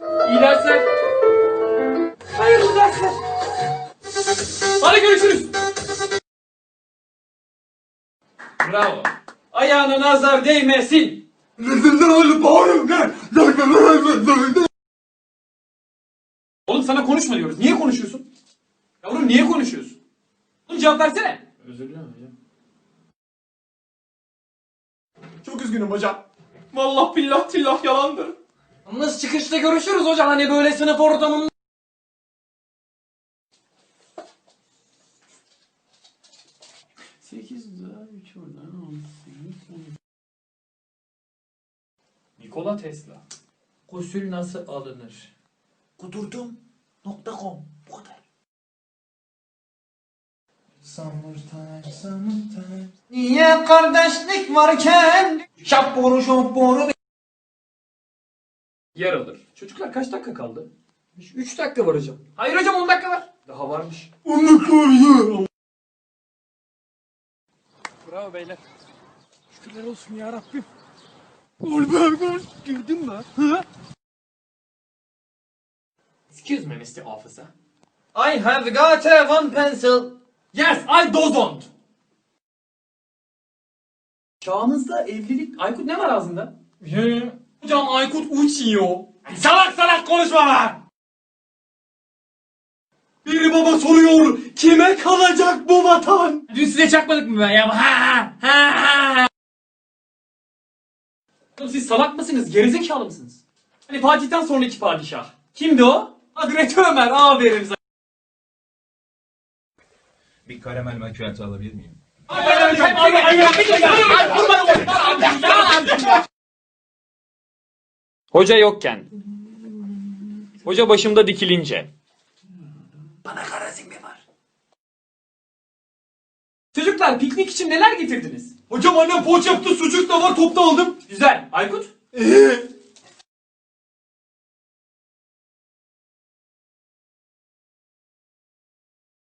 İyi dersler. Hayırlı dersler. Hadi görüşürüz. Bravo. Ayağına nazar değmesin. Oğlum sana konuşma diyoruz. Niye konuşuyorsun? Yavrum niye konuşuyorsun? Oğlum cevap versene. Özür dilerim hocam. Çok üzgünüm hocam. Vallahi billah tillah yalandır. Nasıl çıkışta görüşürüz hocam hani böyle sınıf ortamında. Sekiz daha üç oradan on sekiz, Nikola Tesla. Gusül nasıl alınır? Kudurdum.com Bu kadar. Summertime, summertime. Niye kardeşlik varken şapboru şapboru Yer alır. Çocuklar kaç dakika kaldı? 3 dakika var hocam. Hayır hocam 10 dakika var. Daha varmış. 10 dakika var ya. Bravo beyler. Şükürler olsun ya Rabbim. Gol be gol. Girdin mi? Hı? Excuse me Mr. Officer. I have got a one pencil. Yes, I don't. Çağımızda evlilik... Aykut ne var ağzında? Hocam Aykut uçuyor. Salak salak konuşma lan! Bir baba soruyor, kime kalacak bu vatan? Dün size çakmadık mı ben ya? Ha ha ha ha! Oğlum siz salak mısınız? Gerizekalı mısınız? Hani Fatih'ten sonraki padişah. Kimdi o? Hazreti Ömer. Aferin sana. Bir karamel macchiato alabilir miyim? Hoca yokken. Hoca başımda dikilince. Bana karazin mi var? Çocuklar piknik için neler getirdiniz? Hocam annem poğaça yaptı, sucuk da var, topta aldım. Güzel. Aykut?